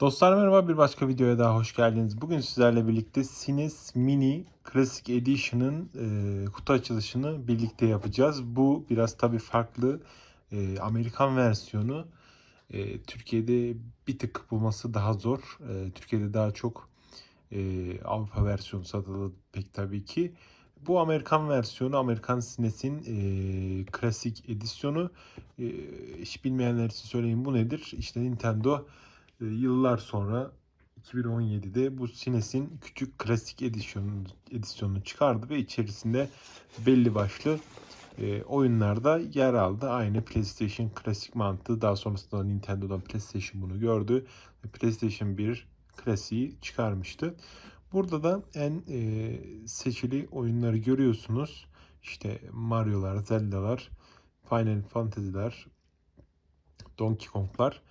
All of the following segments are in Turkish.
Dostlar merhaba bir başka videoya daha hoş geldiniz. Bugün sizlerle birlikte Cines Mini Classic Edition'ın e, kutu açılışını birlikte yapacağız. Bu biraz tabii farklı e, Amerikan versiyonu. E, Türkiye'de bir tık bulması daha zor. E, Türkiye'de daha çok e, Avrupa versiyonu satılır pek tabii ki. Bu Amerikan versiyonu, Amerikan Cines'in e, klasik edisyonu. E, hiç bilmeyenler için söyleyeyim bu nedir? İşte Nintendo yıllar sonra 2017'de bu Cines'in küçük klasik edisyonunu, edisyonunu çıkardı ve içerisinde belli başlı e, oyunlarda yer aldı. Aynı PlayStation klasik mantığı daha sonrasında Nintendo'dan PlayStation bunu gördü. PlayStation 1 klasiği çıkarmıştı. Burada da en e, seçili oyunları görüyorsunuz. İşte Mario'lar, Zelda'lar, Final Fantasy'ler, Donkey Kong'lar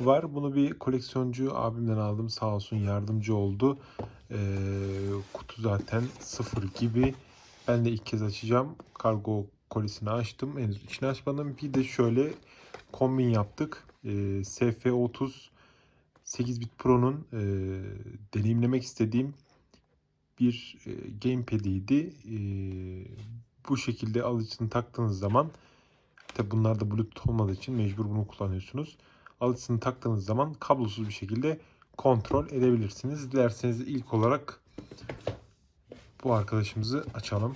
var. Bunu bir koleksiyoncu abimden aldım. Sağ olsun yardımcı oldu. Ee, kutu zaten sıfır gibi. Ben de ilk kez açacağım. Kargo kolisini açtım. Henüz içini açmadım. Bir de şöyle kombin yaptık. Ee, SF30 8 bit Pro'nun e, deneyimlemek istediğim bir e, gamepad'iydi. E, bu şekilde alıcısını taktığınız zaman tabi bunlar da bluetooth olmadığı için mecbur bunu kullanıyorsunuz alıcısını taktığınız zaman kablosuz bir şekilde kontrol edebilirsiniz. Dilerseniz ilk olarak bu arkadaşımızı açalım.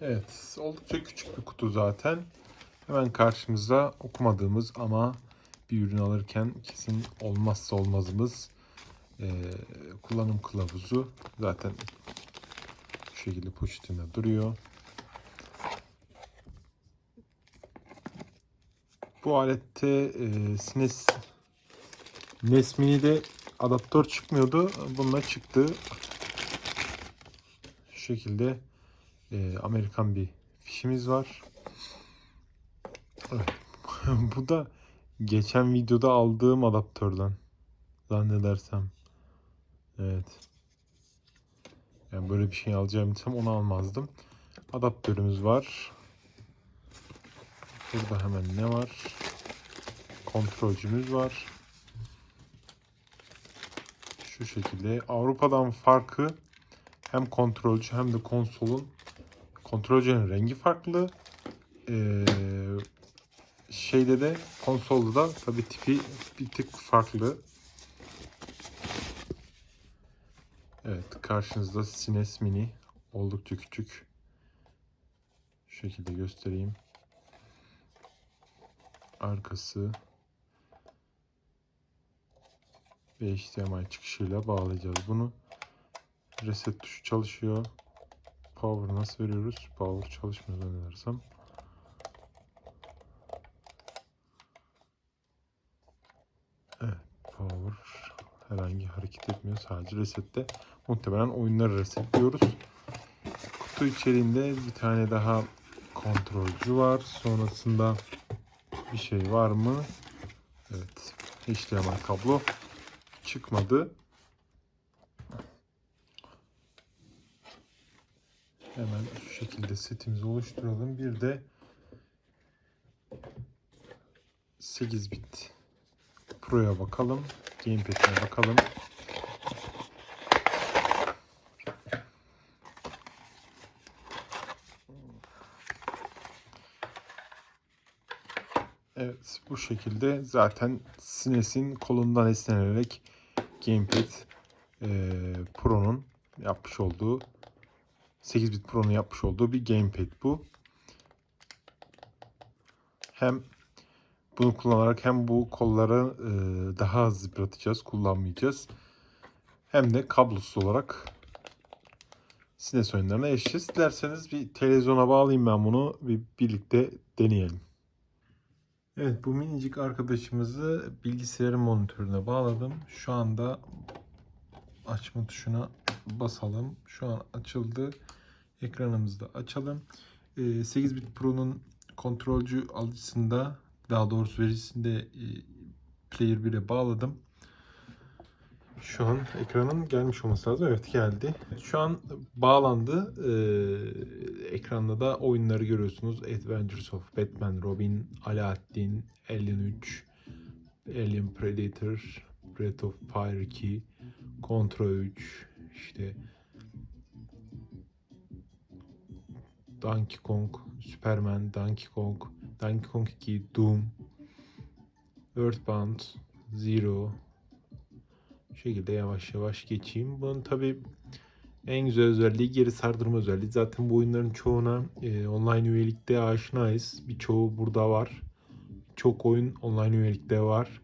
Evet, oldukça küçük bir kutu zaten. Hemen karşımızda okumadığımız ama bir ürün alırken kesin olmazsa olmazımız e, kullanım kılavuzu. Zaten bu şekilde poşetinde duruyor. Bu alette e, Sines NES Mini'de adaptör çıkmıyordu. Bununla çıktı. Şu şekilde e, Amerikan bir fişimiz var. Evet. Bu da geçen videoda aldığım adaptörden zannedersem. Evet. Yani böyle bir şey alacağım desem onu almazdım. Adaptörümüz var. Burada hemen ne var? Kontrolcümüz var. Şu şekilde. Avrupa'dan farkı hem kontrolcü hem de konsolun kontrolcünün rengi farklı. Ee, şeyde de konsolda da tabi tipi bir tık farklı. Evet karşınızda Cines Mini oldukça küçük. Şu şekilde göstereyim arkası ve HDMI çıkışıyla bağlayacağız bunu. Reset tuşu çalışıyor. Power nasıl veriyoruz? Power çalışmıyor zannedersem. Evet, power herhangi hareket etmiyor. Sadece resette. Muhtemelen oyunları resetliyoruz. Kutu içeriğinde bir tane daha kontrolcü var. Sonrasında bir şey var mı? Evet. HDMI kablo çıkmadı. Hemen şu şekilde setimizi oluşturalım. Bir de 8 bit Pro'ya bakalım. Gamepad'e bakalım. Evet bu şekilde zaten Sines'in kolundan esnenerek Gamepad e, Pro'nun yapmış olduğu 8 bit Pro'nun yapmış olduğu bir Gamepad bu. Hem bunu kullanarak hem bu kolları e, daha hızlı yıpratacağız, kullanmayacağız. Hem de kablosuz olarak Sines oyunlarına erişeceğiz. Dilerseniz bir televizyona bağlayayım ben bunu bir birlikte deneyelim. Evet bu minicik arkadaşımızı bilgisayarın monitörüne bağladım. Şu anda açma tuşuna basalım. Şu an açıldı. Ekranımızı da açalım. 8 ee, bit Pro'nun kontrolcü alıcısında daha doğrusu verisinde e, Player 1'e bağladım. Şu an ekranın gelmiş olması lazım. Evet geldi. Şu an bağlandı. Ee, ekranda da oyunları görüyorsunuz. Adventures of Batman, Robin, Aladdin, Alien 3, Alien Predator, Breath of Fire 2, Contra 3, işte Donkey Kong, Superman, Donkey Kong, Donkey Kong 2, Doom, Earthbound, Zero, şekilde yavaş yavaş geçeyim. Bunun tabi en güzel özelliği geri sardırma özelliği. Zaten bu oyunların çoğuna e, online üyelikte aşinayız. Birçoğu burada var. Çok oyun online üyelikte var.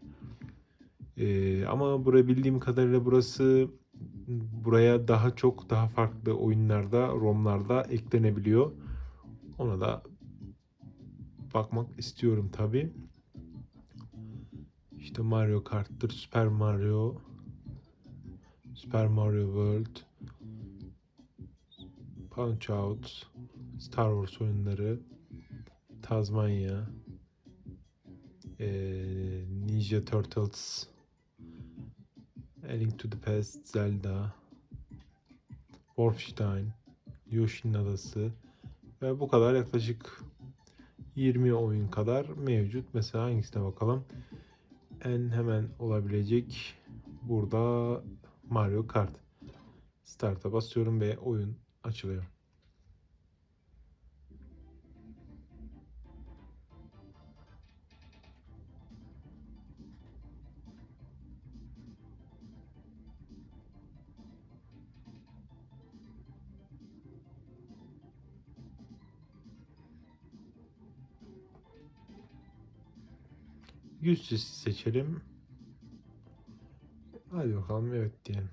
E, ama buraya bildiğim kadarıyla burası buraya daha çok daha farklı oyunlarda, ROM'larda eklenebiliyor. Ona da bakmak istiyorum tabi. İşte Mario Kart'tır, Super Mario, Super Mario World, Punch Out, Star Wars oyunları, Tazmanya, eee, Ninja Turtles, A Link to the Past, Zelda, Wolfenstein, Yoshi'nin Adası ve bu kadar yaklaşık 20 oyun kadar mevcut. Mesela hangisine bakalım? En hemen olabilecek burada Mario Kart. Start'a basıyorum ve oyun açılıyor. Yüz sesi seçelim. Hadi bakalım evet diyelim.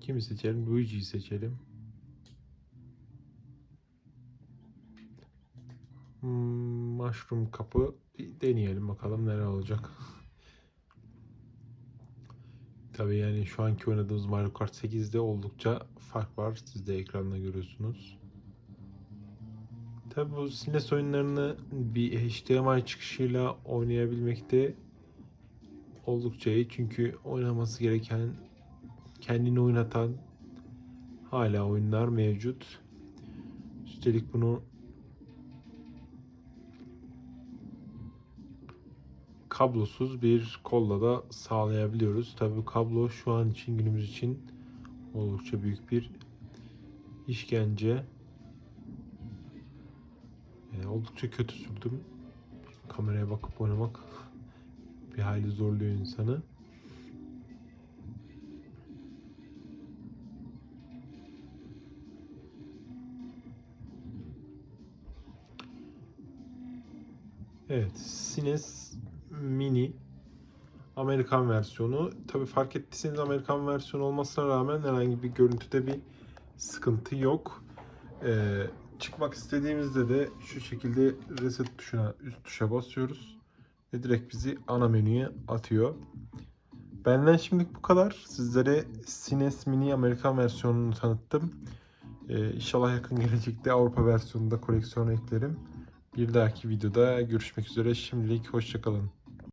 Kimi seçelim? Luigi'yi seçelim. Hmm, mushroom kapı bir deneyelim bakalım neler olacak. Tabii yani şu anki oynadığımız Mario Kart 8'de oldukça fark var. Siz de ekranda görüyorsunuz. Tabii bu SNES oyunlarını bir HDMI çıkışıyla oynayabilmekte oldukça iyi. Çünkü oynaması gereken, kendini oynatan hala oyunlar mevcut. Üstelik bunu kablosuz bir kolla da sağlayabiliyoruz. Tabii kablo şu an için günümüz için oldukça büyük bir işkence. Yani oldukça kötü sürdüm. Kameraya bakıp oynamak bir hayli zorluyor insanı. Evet, Sines Mini Amerikan versiyonu. Tabi fark ettiyseniz Amerikan versiyonu olmasına rağmen herhangi bir görüntüde bir sıkıntı yok. Ee, çıkmak istediğimizde de şu şekilde reset tuşuna üst tuşa basıyoruz ve direkt bizi ana menüye atıyor. Benden şimdilik bu kadar. Sizlere Sines Mini Amerikan versiyonunu tanıttım. Ee, inşallah yakın gelecekte Avrupa versiyonunda koleksiyona eklerim. Bir dahaki videoda görüşmek üzere. Şimdilik hoşçakalın.